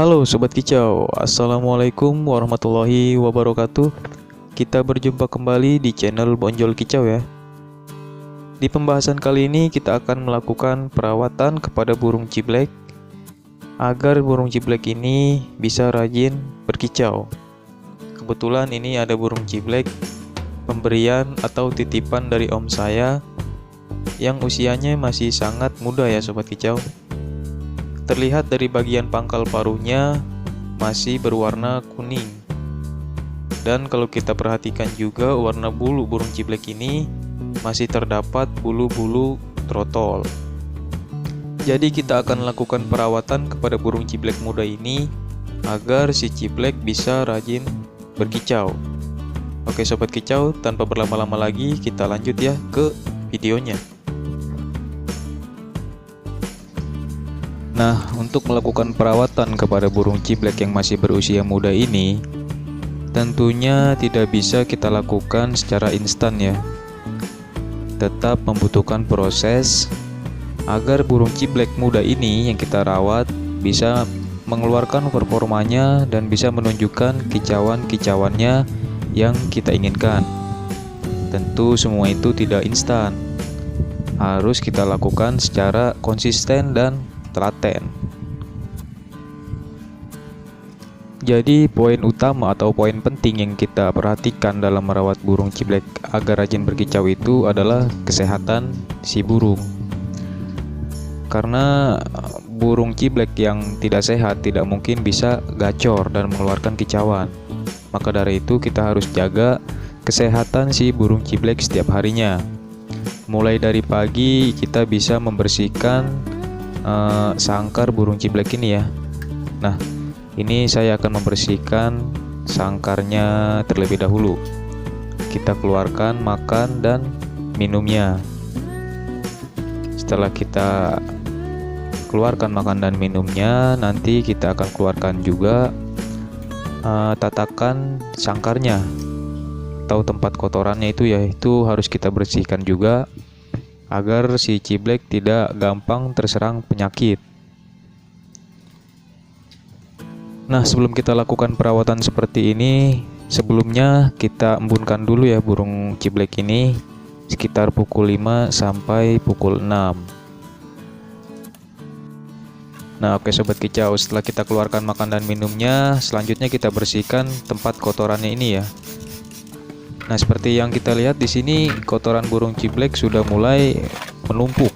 Halo Sobat Kicau, Assalamualaikum warahmatullahi wabarakatuh. Kita berjumpa kembali di channel Bonjol Kicau ya. Di pembahasan kali ini kita akan melakukan perawatan kepada burung ciblek Agar burung ciblek ini bisa rajin berkicau. Kebetulan ini ada burung ciblek Pemberian atau titipan dari om saya Yang usianya masih sangat muda ya Sobat Kicau Terlihat dari bagian pangkal paruhnya masih berwarna kuning. Dan kalau kita perhatikan juga warna bulu burung ciblek ini masih terdapat bulu-bulu trotol. Jadi kita akan lakukan perawatan kepada burung ciblek muda ini agar si ciblek bisa rajin berkicau. Oke sobat kicau, tanpa berlama-lama lagi kita lanjut ya ke videonya. Nah, untuk melakukan perawatan kepada burung ciblek yang masih berusia muda ini, tentunya tidak bisa kita lakukan secara instan ya. Tetap membutuhkan proses agar burung ciblek muda ini yang kita rawat bisa mengeluarkan performanya dan bisa menunjukkan kicauan-kicauannya yang kita inginkan. Tentu semua itu tidak instan. Harus kita lakukan secara konsisten dan telaten. Jadi poin utama atau poin penting yang kita perhatikan dalam merawat burung ciblek agar rajin berkicau itu adalah kesehatan si burung. Karena burung ciblek yang tidak sehat tidak mungkin bisa gacor dan mengeluarkan kicauan. Maka dari itu kita harus jaga kesehatan si burung ciblek setiap harinya. Mulai dari pagi kita bisa membersihkan uh, sangkar burung ciblek ini ya. Nah, ini saya akan membersihkan sangkarnya terlebih dahulu. Kita keluarkan makan dan minumnya. Setelah kita keluarkan makan dan minumnya, nanti kita akan keluarkan juga uh, tatakan sangkarnya atau tempat kotorannya itu ya itu harus kita bersihkan juga agar si ciblek tidak gampang terserang penyakit. Nah, sebelum kita lakukan perawatan seperti ini, sebelumnya kita embunkan dulu ya burung ciblek ini sekitar pukul 5 sampai pukul 6. Nah, oke sobat kicau, setelah kita keluarkan makan dan minumnya, selanjutnya kita bersihkan tempat kotorannya ini ya. Nah, seperti yang kita lihat di sini kotoran burung ciblek sudah mulai menumpuk.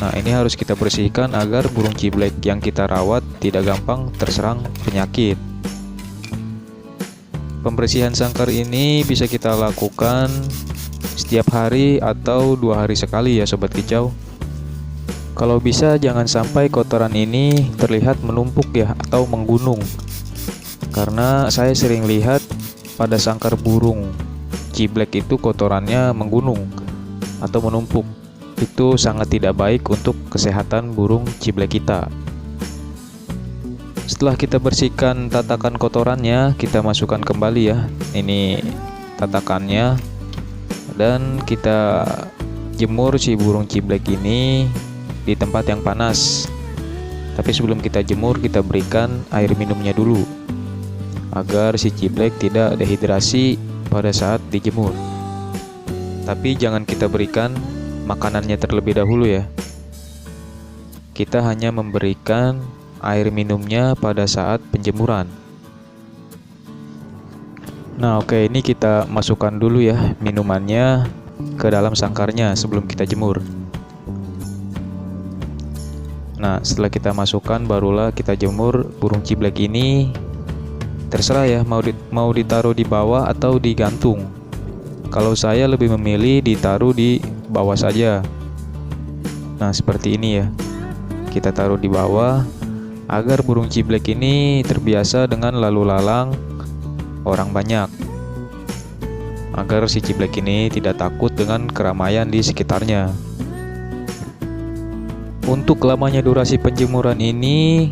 Nah, ini harus kita bersihkan agar burung ciblek yang kita rawat tidak gampang terserang penyakit. Pembersihan sangkar ini bisa kita lakukan setiap hari atau dua hari sekali ya sobat kicau. Kalau bisa jangan sampai kotoran ini terlihat menumpuk ya atau menggunung. Karena saya sering lihat pada sangkar burung ciblek itu kotorannya menggunung atau menumpuk. Itu sangat tidak baik untuk kesehatan burung ciblek kita. Setelah kita bersihkan tatakan kotorannya, kita masukkan kembali ya. Ini tatakannya dan kita jemur si burung ciblek ini di tempat yang panas. Tapi sebelum kita jemur, kita berikan air minumnya dulu agar si ciblek tidak dehidrasi pada saat dijemur. Tapi jangan kita berikan makanannya terlebih dahulu ya. Kita hanya memberikan air minumnya pada saat penjemuran. Nah, oke, ini kita masukkan dulu ya minumannya ke dalam sangkarnya sebelum kita jemur. Nah, setelah kita masukkan barulah kita jemur burung ciblek ini terserah ya mau di, mau ditaruh di bawah atau digantung kalau saya lebih memilih ditaruh di bawah saja. Nah seperti ini ya. Kita taruh di bawah agar burung ciblek ini terbiasa dengan lalu lalang orang banyak. Agar si ciblek ini tidak takut dengan keramaian di sekitarnya. Untuk lamanya durasi penjemuran ini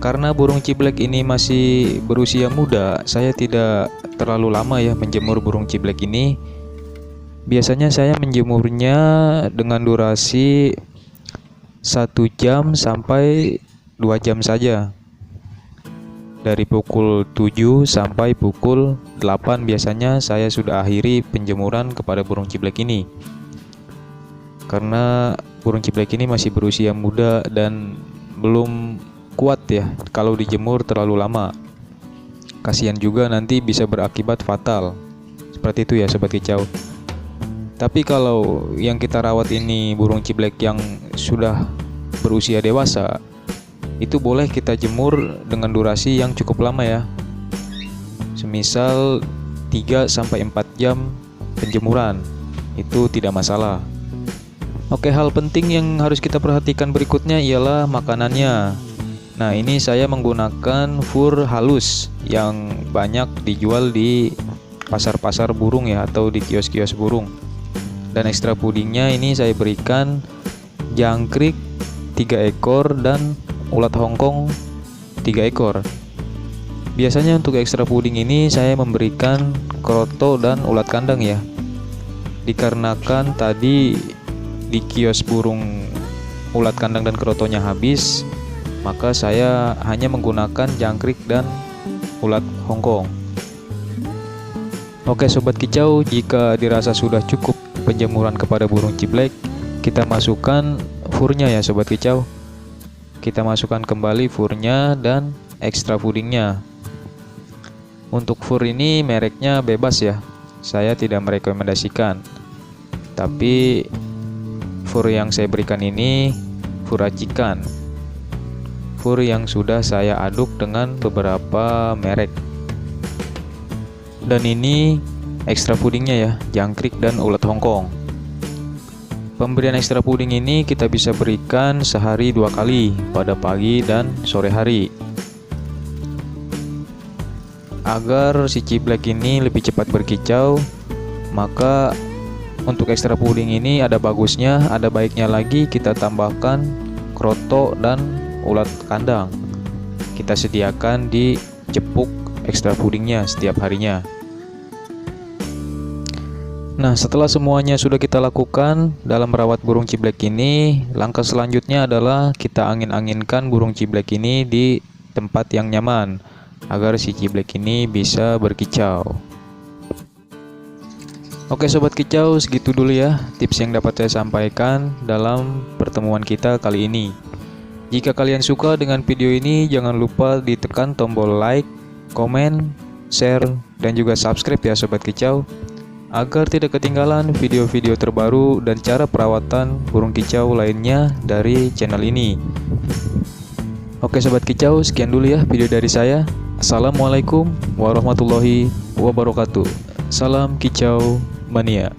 karena burung ciblek ini masih berusia muda, saya tidak terlalu lama ya menjemur burung ciblek ini. Biasanya saya menjemurnya dengan durasi satu jam sampai 2 jam saja. Dari pukul 7 sampai pukul 8 biasanya saya sudah akhiri penjemuran kepada burung ciblek ini. Karena burung ciblek ini masih berusia muda dan belum kuat ya kalau dijemur terlalu lama. Kasihan juga nanti bisa berakibat fatal. Seperti itu ya sobat kicau. Tapi kalau yang kita rawat ini burung ciblek yang sudah berusia dewasa, itu boleh kita jemur dengan durasi yang cukup lama ya. Semisal 3 sampai 4 jam penjemuran. Itu tidak masalah. Oke, hal penting yang harus kita perhatikan berikutnya ialah makanannya. Nah, ini saya menggunakan fur halus yang banyak dijual di pasar-pasar burung ya atau di kios-kios burung. Dan ekstra pudingnya ini saya berikan jangkrik 3 ekor dan ulat Hongkong 3 ekor. Biasanya untuk ekstra puding ini saya memberikan kroto dan ulat kandang ya. Dikarenakan tadi di kios burung ulat kandang dan krotonya habis, maka saya hanya menggunakan jangkrik dan ulat Hongkong. Oke sobat kicau, jika dirasa sudah cukup penjemuran kepada burung ciblek, kita masukkan furnya ya sobat kicau. Kita masukkan kembali furnya dan ekstra pudingnya. Untuk fur ini mereknya bebas ya. Saya tidak merekomendasikan. Tapi fur yang saya berikan ini fur racikan fur yang sudah saya aduk dengan beberapa merek. Dan ini ekstra pudingnya ya jangkrik dan ulat hongkong. Pemberian ekstra puding ini kita bisa berikan sehari dua kali pada pagi dan sore hari. Agar si ciblek ini lebih cepat berkicau maka untuk ekstra puding ini ada bagusnya ada baiknya lagi kita tambahkan kroto dan ulat kandang kita sediakan di cepuk ekstra pudingnya setiap harinya Nah, setelah semuanya sudah kita lakukan dalam merawat burung ciblek ini, langkah selanjutnya adalah kita angin-anginkan burung ciblek ini di tempat yang nyaman agar si ciblek ini bisa berkicau. Oke sobat kicau, segitu dulu ya tips yang dapat saya sampaikan dalam pertemuan kita kali ini. Jika kalian suka dengan video ini, jangan lupa ditekan tombol like, komen, share, dan juga subscribe ya sobat kicau agar tidak ketinggalan video-video terbaru dan cara perawatan burung kicau lainnya dari channel ini. Oke sobat kicau, sekian dulu ya video dari saya. Assalamualaikum warahmatullahi wabarakatuh. Salam kicau mania.